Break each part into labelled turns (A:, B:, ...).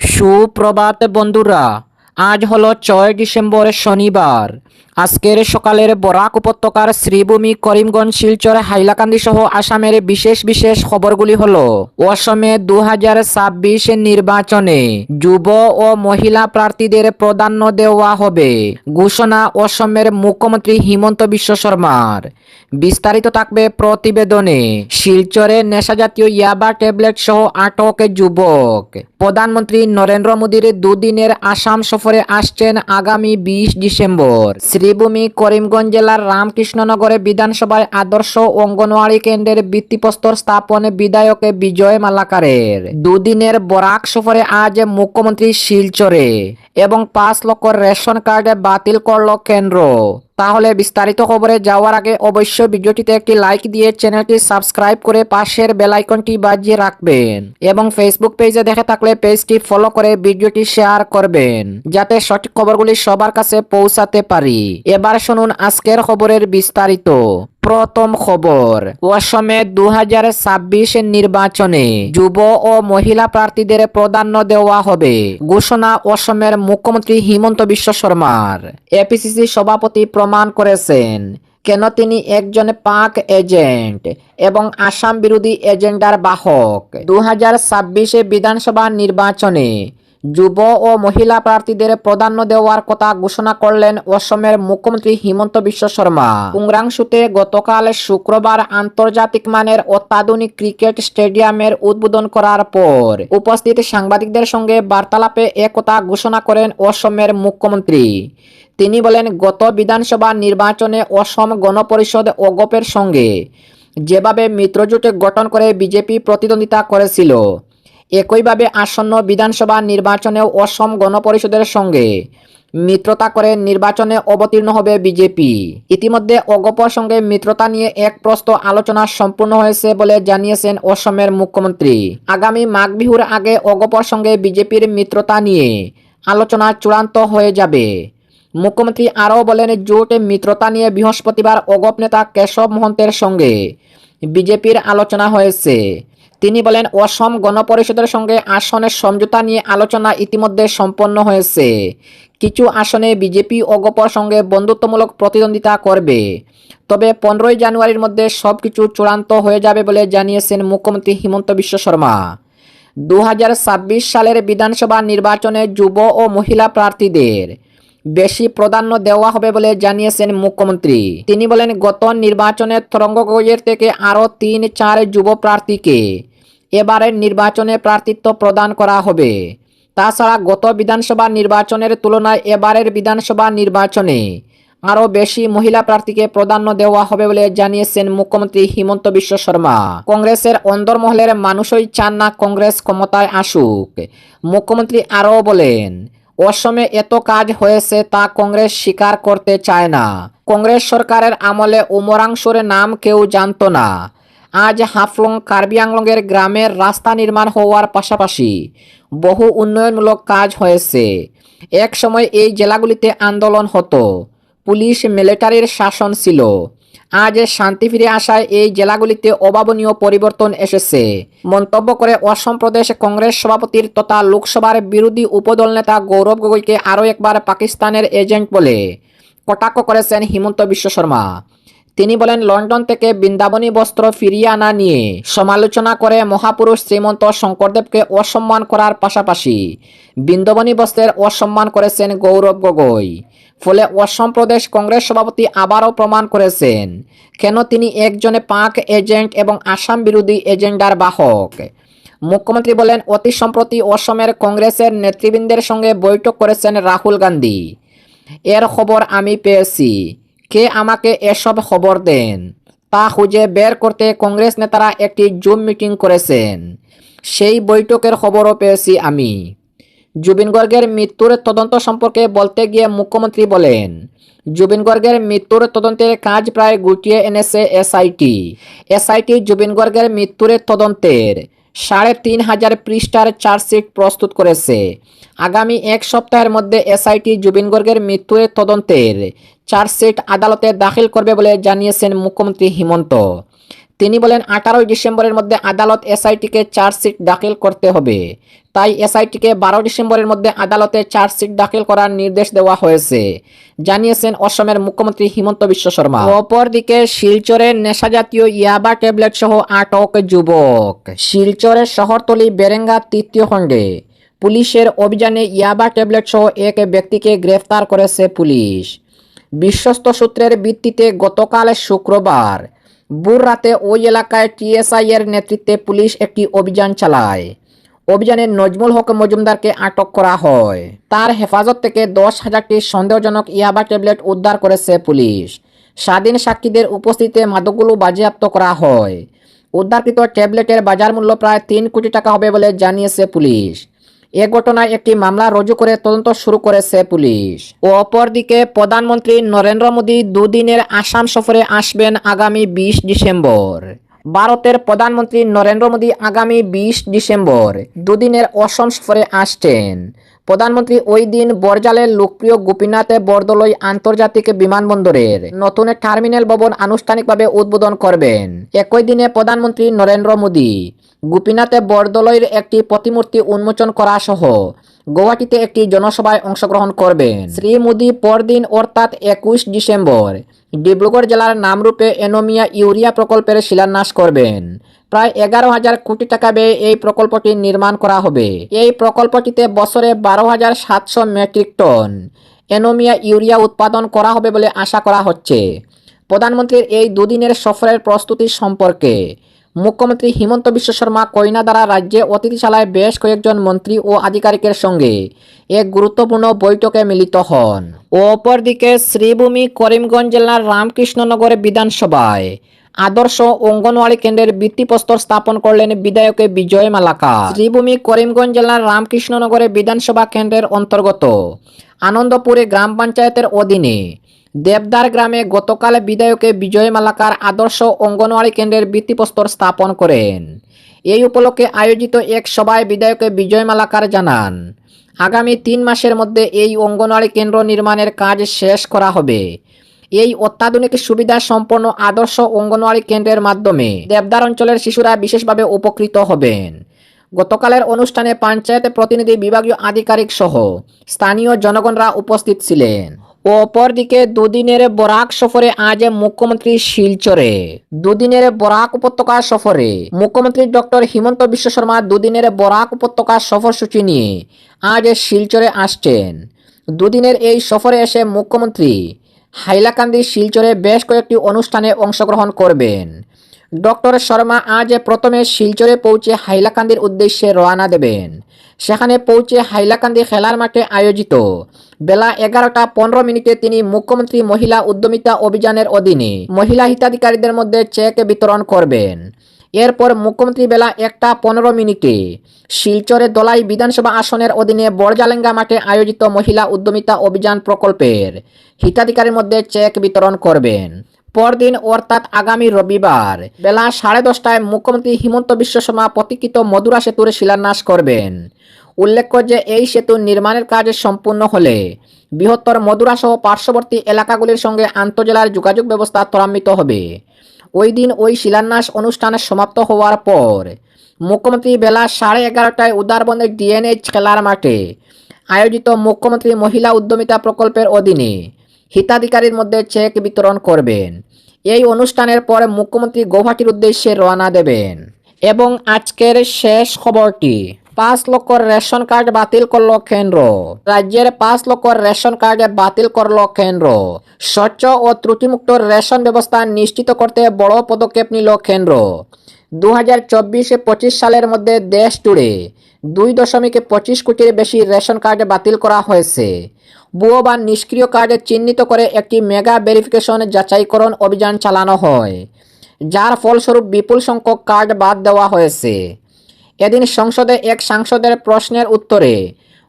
A: সুপ্রভাত বন্ধুরা আজ হলো ছয় ডিসেম্বর শনিবার। আজকের সকালের বরাক উপত্যকার শ্রীভূমি করিমগঞ্জ, শিলচর, হাইলাকান্দি সহ আসামের বিশেষ বিশেষ খবরগুলি হল, অসমে দু হাজার ছাব্বিশ নির্বাচনে যুব ও মহিলা প্রার্থীদের প্রাধান্য দেওয়া হবে, ঘোষণা অসমের মুখ্যমন্ত্রী হিমন্ত বিশ্ব শর্মার। বিস্তারিত থাকবে প্রতিবেদনে, শিলচরে নেশাজাতীয় ইয়াবা ট্যাবলেট সহ আটক যুবক। প্রধানমন্ত্রী নরেন্দ্র মোদীর দুদিনের আসাম সফরে আসছেন আগামী বিশ ডিসেম্বর। শ্রীভূমি করিমগঞ্জ জেলার রামকৃষ্ণনগরে বিধানসভায় আদর্শ অঙ্গনওয়াড়ি কেন্দ্রের ভিত্তিপ্রস্তর স্থাপনে বিধায়কে বিজয় মালাকারের। দুদিনের বরাক সফরে আজ মুখ্যমন্ত্রী শিলচরে এবং পাঁচ লক্ষ রেশন কার্ডে বাতিল করল কেন্দ্র। তাহলে বিস্তারিত খবরে যাওয়ার আগে অবশ্যই ভিডিওটিতে একটি লাইক দিয়ে চ্যানেলটি সাবস্ক্রাইব করে পাশের বেলাইকনটি বাজিয়ে রাখবেন এবং ফেসবুক পেজে দেখে থাকলে পেজটি ফলো করে ভিডিওটি শেয়ার করবেন যাতে সঠিক খবরগুলি সবার কাছে পৌঁছাতে পারি। এবার শুনুন আজকের খবরের বিস্তারিত। প্রথম খবর। অসমে দু হাজার ছাব্বিশ নির্বাচনে যুব ও মহিলা প্রার্থীদের প্রাধান্য দেওয়া হবে। ঘোষণা অসমের মুখ্যমন্ত্রী হিমন্ত বিশ্ব শর্মার। এপিসিসি সভাপতি প্রমাণ করেছেন কেন তিনি একজন পাক এজেন্ট এবং আসাম বিরোধী এজেন্ডার বাহক। দু হাজার ছাব্বিশে বিধানসভা নির্বাচনে যুব ও মহিলা প্রার্থীদের প্রাধান্য দেওয়ার কথা ঘোষণা করলেন অসমের মুখ্যমন্ত্রী হিমন্ত বিশ্ব শর্মা। কুংরাংশুতে গতকাল শুক্রবার আন্তর্জাতিক মানের অত্যাধুনিক ক্রিকেট স্টেডিয়ামের উদ্বোধন করার পর উপস্থিত সাংবাদিকদের সঙ্গে বার্তালাপে একথা ঘোষণা করেন অসমের মুখ্যমন্ত্রী। তিনি বলেন, গত বিধানসভা নির্বাচনে অসম গণপরিষদ ওগপের সঙ্গে যেভাবে মিত্রজোট গঠন করে বিজেপি প্রতিদ্বন্দ্বিতা করেছিল একইভাবে আসন্ন বিধানসভা নির্বাচনেও অসম গণপরিষদের সঙ্গে মিত্রতা করে নির্বাচনে অবতীর্ণ হবে বিজেপি। ইতিমধ্যে অগপর সঙ্গে মিত্রতা নিয়ে এক প্রস্ত আলোচনা সম্পূর্ণ হয়েছে বলে জানিয়েছেন অসমের মুখ্যমন্ত্রী। আগামী মাঘ বিহুর আগে অগপর সঙ্গে বিজেপির মিত্রতা নিয়ে আলোচনা চূড়ান্ত হয়ে যাবে। মুখ্যমন্ত্রী আরও বলেন, জোট মিত্রতা নিয়ে বৃহস্পতিবার অগপ নেতা কেশব মহন্তের সঙ্গে বিজেপির আলোচনা হয়েছে। তিনি বলেন, অসম গণপরিষদের সঙ্গে আসনের সমঝোতা নিয়ে আলোচনা ইতিমধ্যে সম্পন্ন হয়েছে। কিছু আসনে বিজেপি অগপর সঙ্গে বন্ধুত্বমূলক প্রতিদ্বন্দ্বিতা করবে। তবে পনেরোই জানুয়ারির মধ্যে সব কিছু চূড়ান্ত হয়ে যাবে বলে জানিয়েছেন মুখ্যমন্ত্রী হিমন্ত বিশ্ব শর্মা। দু হাজার ছাব্বিশ সালের বিধানসভা নির্বাচনে যুব ও মহিলা প্রার্থীদের বেশি প্রাধান্য দেওয়া হবে বলে জানিয়েছেন মুখ্যমন্ত্রী। তিনি বলেন, গত নির্বাচনে তরঙ্গগঞ্জের থেকে আরও তিন চার যুব প্রার্থীকে এবারের নির্বাচনে প্রার্থিত্ব প্রদান করা হবে। তাছাড়া গত বিধানসভা নির্বাচনের তুলনায় এবারের বিধানসভা নির্বাচনে আরও বেশি মহিলা প্রার্থীকে প্রাধান্য দেওয়া হবে বলে জানিয়েছেন মুখ্যমন্ত্রী হিমন্ত বিশ্ব শর্মা। কংগ্রেসের অন্দরমহলের মানুষই চান না কংগ্রেস ক্ষমতায় আসুক। মুখ্যমন্ত্রী আরও বলেন অসমে এত কাজ হয়েছে তা কংগ্রেস স্বীকার করতে চায় না। কংগ্রেস সরকারের আমলে উমরাংশুর নাম কেউ জানত না। আজ হাফলং কার্বি আংলংয়ের গ্রামের রাস্তা নির্মাণ হওয়ার পাশাপাশি বহু উন্নয়নমূলক কাজ হয়েছে। এক সময় এই জেলাগুলিতে আন্দোলন হতো। পুলিশ, মিলিটারির শাসন ছিল। আজ শান্তি ফিরে আসায় এই জেলাগুলিতে অভাবনীয় পরিবর্তন এসেছে। মন্তব্য করে অসম প্রদেশ কংগ্রেস সভাপতির তথা লোকসভার বিরোধী উপদল নেতা গৌরব গগৈকে আরও একবার পাকিস্তানের এজেন্ট বলে কটাক্ষ করেছেন হিমন্ত বিশ্ব শর্মা। তিনি বলেন, লন্ডন থেকে বৃন্দাবনী বস্ত্র ফিরিয়ে আনা নিয়ে সমালোচনা করে মহাপুরুষ শ্রীমন্ত শঙ্করদেবকে অসম্মান করার পাশাপাশি বৃন্দাবনী বস্ত্রের অসম্মান করেছেন গৌরব গগৈ। ফলে অসম প্রদেশ কংগ্রেস সভাপতি আবারও প্রমাণ করেছেন কেন তিনি একজনে পাক এজেন্ট এবং আসাম বিরোধী এজেন্ডার বাহক। মুখ্যমন্ত্রী বলেন, অতি সম্প্রতি অসমের কংগ্রেসের নেতৃবৃন্দের সঙ্গে বৈঠক করেছেন রাহুল গান্ধী। এর খবর আমি পেয়েছি। কে আমাকে এসব খবর দেন? তা খুঁজে বের করতে কংগ্রেস নেতারা একটি জুম মিটিং করেছেন। সেই বৈঠকের খবরও পেয়েছি আমি। জুবিন গর্গের মৃত্যুর তদন্ত সম্পর্কে বলতে গিয়ে মুখ্যমন্ত্রী বলেন, জুবিন গর্গের মৃত্যুর তদন্তের কাজ প্রায় গুটিয়ে এনেছে এসআইটি। এসআইটি জুবিন গর্গের মৃত্যুর তদন্তের সাড়ে তিন হাজার পৃষ্ঠার চার্জশিট প্রস্তুত করেছে। আগামী এক সপ্তাহের মধ্যে এসআইটি জুবিন গর্গের মৃত্যুর তদন্তের চার্জশিট আদালতে দাখিল করবে বলে জানিয়েছেন মুখ্যমন্ত্রী হিমন্ত। তিনি বলেন, আঠারোই ডিসেম্বরের মধ্যে আদালত এসআইটিকে চার্জশিট দাখিল করতে হবে। তাই এসআইটিকে বারো ডিসেম্বরের মধ্যে আদালতে চার্জশিট দাখিল করার নির্দেশ দেওয়া হয়েছে, জানিয়েছেন অসমের মুখ্যমন্ত্রী হিমন্ত বিশ্ব শর্মা। অপরদিকে শিলচরের নেশাজাতীয় ইয়াবা ট্যাবলেট সহ আটক যুবক শিলচরের শহরতলি বেরেঙ্গা তৃতীয় খণ্ডে পুলিশের অভিযানে ইয়াবা ট্যাবলেট সহ এক ব্যক্তিকে গ্রেফতার করেছে পুলিশ। বিশ্বস্ত সূত্রের ভিত্তিতে গতকাল শুক্রবার বুর রাতে ওই এলাকায় টিএসআই এর নেতৃত্বে পুলিশ একটি অভিযান চালায়। অভিযানে নজমুল হক মজুমদারকে আটক করা হয়। তার হেফাজত থেকে দশ হাজারটি সন্দেহজনক ইয়াবা ট্যাবলেট উদ্ধার করেছে পুলিশ। স্বাধীন সাক্ষীদের উপস্থিতিতে মাদকগুলো বাজেয়াপ্ত করা হয়। উদ্ধারকৃত ট্যাবলেটের বাজার মূল্য প্রায় তিন কোটি টাকা হবে বলে জানিয়েছে পুলিশ। এ ঘটনায় একটি মামলা রুজু করে তদন্ত শুরু করেছে পুলিশ। ও অপরদিকে প্রধানমন্ত্রী নরেন্দ্র মোদী দুদিনের আসাম সফরে আসবেন আগামী বিশ ডিসেম্বর। ভারতের প্রধানমন্ত্রী নরেন্দ্র মোদী আগামী বিশ ডিসেম্বর দুদিনের অসম সফরে আসছেন। প্রধানমন্ত্রী ওই দিন বরজালের লোকপ্রিয় গোপীনাথে বরদলৈ আন্তর্জাতিক বিমানবন্দরের নতুন টার্মিনাল ভবন আনুষ্ঠানিকভাবে উদ্বোধন করবেন। একই দিনে প্রধানমন্ত্রী নরেন্দ্র মোদী গোপীনাথে বরদলৈর একটি প্রতিমূর্তি উন্মোচন করা সহ গুয়াহাটিতে একটি জনসভায় অংশগ্রহণ করবেন। শ্রী মোদী পরদিন অর্থাৎ একুশ ডিসেম্বর ডিব্রুগড় জেলার নামরূপে এনোমিয়া ইউরিয়া প্রকল্পের শিলান্যাস করবেন। প্রায় এগারো হাজার কোটি টাকা ব্যয়ে এই প্রকল্পটি নির্মাণ করা হবে। এই প্রকল্পটিতে বছরে বারো হাজার সাতশো মেট্রিক টন এনোমিয়া ইউরিয়া উৎপাদন করা হবে বলে আশা করা হচ্ছে। প্রধানমন্ত্রীর এই দুদিনের সফরের প্রস্তুতি সম্পর্কে মুখ্যমন্ত্রী হিমন্ত বিশ্ব শর্মা কইনা দ্বারা রাজ্যে অতিথিশালায় বেশ কয়েকজন মন্ত্রী ও আধিকারিকের সঙ্গে এক গুরুত্বপূর্ণ বৈঠকে মিলিত হন। অপরদিকে শ্রীভূমি করিমগঞ্জ জেলার রামকৃষ্ণনগর বিধানসভায় আদর্শ অঙ্গনওয়াড়ি কেন্দ্রের ভিত্তিপ্রস্তর স্থাপন করলেন বিধায়ক বিজয় মালাকা শ্রীভূমি করিমগঞ্জ জেলার রামকৃষ্ণনগরে বিধানসভা কেন্দ্রের অন্তর্গত আনন্দপুরে গ্রাম পঞ্চায়েতের অধীনে দেবদার গ্রামে গতকাল বিধায়কে বিজয় মালাকার আদর্শ অঙ্গনওয়াড়ি কেন্দ্রের ভিত্তিপ্রস্তর স্থাপন করেন। এই উপলক্ষে আয়োজিত এক সভায় বিধায়কে বিজয় মালাকার জানান, আগামী তিন মাসের মধ্যে এই অঙ্গনওয়াড়ি কেন্দ্র নির্মাণের কাজ শেষ করা হবে। এই অত্যাধুনিক সুবিধা সম্পন্ন আদর্শ অঙ্গনওয়াড়ি কেন্দ্রের মাধ্যমে দেবদার অঞ্চলের শিশুরা বিশেষভাবে উপকৃত হবেন। গতকালের অনুষ্ঠানে পঞ্চায়েত প্রতিনিধি বিভাগীয় আধিকারিক সহ স্থানীয় জনগণরা উপস্থিত ছিলেন। অপরদিকে দুদিনের বরাক সফরে আজ মুখ্যমন্ত্রী শিলচরে। দুদিনের বরাক উপত্যকা সফরে মুখ্যমন্ত্রী ডক্টর হিমন্ত বিশ্ব শর্মা দুদিনের বরাক উপত্যকা সফরসূচি নিয়ে আজ শিলচরে আসছেন। দুদিনের এই সফরে এসে মুখ্যমন্ত্রী হাইলাকান্দি শিলচরে বেশ কয়েকটি অনুষ্ঠানে অংশগ্রহণ করবেন। ডক্টর শর্মা আজ প্রথমে শিলচরে পৌঁছে হাইলাকান্দির উদ্দেশ্যে রওনা দেবেন। সেখানে পৌঁছে হাইলাকান্দি খেলার মাঠে আয়োজিত বেলা এগারোটা পনেরো মিনিটে তিনি মুখ্যমন্ত্রী মহিলা উদ্যমিতা অভিযানের অধীনে মহিলা হিতাধিকারীদের মধ্যে চেক বিতরণ করবেন। এরপর মুখ্যমন্ত্রী বেলা একটা পনেরো মিনিটে শিলচরে দলাই বিধানসভা আসনের অধীনে বরজালেঙ্গা মাঠে আয়োজিত মহিলা উদ্যমিতা অভিযান প্রকল্পের হিতাধিকারীর মধ্যে চেক বিতরণ করবেন। পরদিন অর্থাৎ আগামী রবিবার বেলা সাড়ে দশটায় মুখ্যমন্ত্রী হিমন্ত বিশ্ব শর্মা প্রতীক্ষিত মধুরা সেতুর শিলান্যাস করবেন। উল্লেখ্য যে এই সেতু নির্মাণের কাজ সম্পূর্ণ হলে বৃহত্তর মধুরা সহ পার্শ্ববর্তী এলাকাগুলির সঙ্গে আন্তজেলার যোগাযোগ ব্যবস্থা ত্বরান্বিত হবে। ওই দিন ওই শিলান্যাস অনুষ্ঠান সমাপ্ত হওয়ার পর মুখ্যমন্ত্রী বেলা সাড়ে এগারোটায় উদারবন্দের ডিএনএইচ খেলার মাঠে আয়োজিত মুখ্যমন্ত্রী মহিলা উদ্যমিতা প্রকল্পের অধীনে হিতাধিকারীর মধ্যে চেক বিতরণ করবেন। এই অনুষ্ঠানের পর মুখ্যমন্ত্রী গৌহাটির উদ্দেশ্যে রওনা দেবেন। এবং আজকের শেষ খবরটি পাঁচ লক্ষ রেশন কার্ড বাতিল করল কেন্দ্র রাজ্যের পাঁচ লক্ষ রেশন কার্ড বাতিল করল কেন্দ্র স্বচ্ছ ও ত্রুটিমুক্ত রেশন ব্যবস্থা নিশ্চিত করতে বড় পদক্ষেপ নিল কেন্দ্র দু হাজার চব্বিশে পঁচিশ সালের মধ্যে দেশ জুড়ে দুই দশমিক পঁচিশ কোটির বেশি রেশন কার্ড বাতিল করা হয়েছে ভুয়ো বা নিষ্ক্রিয় কার্ড চিহ্নিত করে একটি মেগা ভেরিফিকেশন যাচাইকরণ অভিযান চালানো হয়। যার ফলস্বরূপ বিপুল সংখ্যক কার্ড বাদ দেওয়া হয়েছে এদিন সংসদে এক সাংসদের প্রশ্নের উত্তরে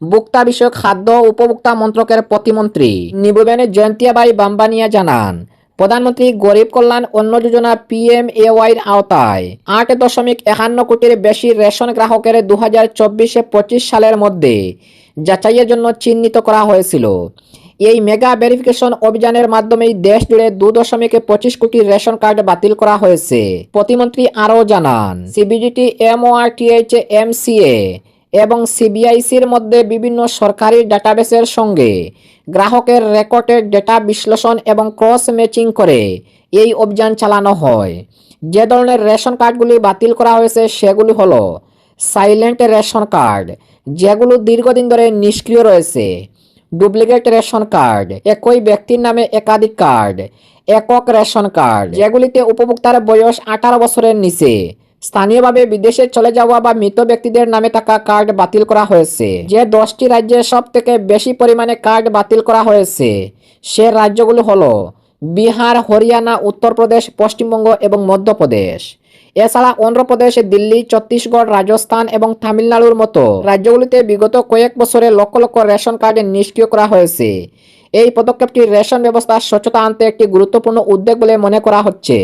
A: ভোক্তা বিষয়ক খাদ্য উপভোক্তা মন্ত্রকের প্রতিমন্ত্রী নিবুবেন জয়ন্তিয়াবাই বাম্বানিয়া জানান, প্রধানমন্ত্রী গরিব কল্যাণ অন্ন যোজনা পিএম এওয়াইর আওতায় আট দশমিক একান্ন কোটির বেশি রেশন গ্রাহকের দু হাজার চব্বিশে পঁচিশ সালের মধ্যে যাচাইয়ের জন্য চিহ্নিত করা হয়েছিল। এই মেগা ভেরিফিকেশন অভিযানের মাধ্যমেই দেশ জুড়ে দু দশমিক পঁচিশ কোটি রেশন কার্ড বাতিল করা হয়েছে। প্রতিমন্ত্রী আরও জানান সিবিজিটি এমওআরটিএইচ এমসিএ এবং সিবিআইসির মধ্যে বিভিন্ন সরকারি ডাটাবেসের সঙ্গে গ্রাহকের রেকর্ডের ডেটা বিশ্লেষণ এবং ক্রস ম্যাচিং করে এই অভিযান চালানো হয়। যে ধরনের রেশন কার্ডগুলি বাতিল করা হয়েছে সেগুলি হলো সাইলেন্ট রেশন কার্ড, যেগুলো দীর্ঘদিন ধরে নিষ্ক্রিয় রয়েছে। ডুপ্লিকেট রেশন কার্ড, একই ব্যক্তির নামে একাধিক কার্ড, একক রেশন কার্ড, যেগুলিতে উপভোক্তার বয়স আঠারো বছরের নিচে, স্থানীয়ভাবে বিদেশে চলে যাওয়া বা মৃত ব্যক্তিদের নামে থাকা কার্ড বাতিল করা হয়েছে। যে দশটি রাজ্যে সব থেকে বেশি পরিমাণে কার্ড বাতিল করা হয়েছে, সে রাজ্যগুলো হলো বিহার, হরিয়ানা, উত্তরপ্রদেশ, পশ্চিমবঙ্গ এবং মধ্যপ্রদেশ। এছাড়া অন্ধ্রপ্রদেশ দিল্লি, ছত্তিশগড়, রাজস্থান এবং তামিলনাড়ুর মতো রাজ্যগুলিতে বিগত কয়েক বছরে লক্ষ লক্ষ রেশন কার্ড নিষ্ক্রিয় করা হয়েছে। এই পদক্ষেপটি রেশন ব্যবস্থার স্বচ্ছতা আনতে একটি গুরুত্বপূর্ণ উদ্যোগ বলে মনে করা হচ্ছে।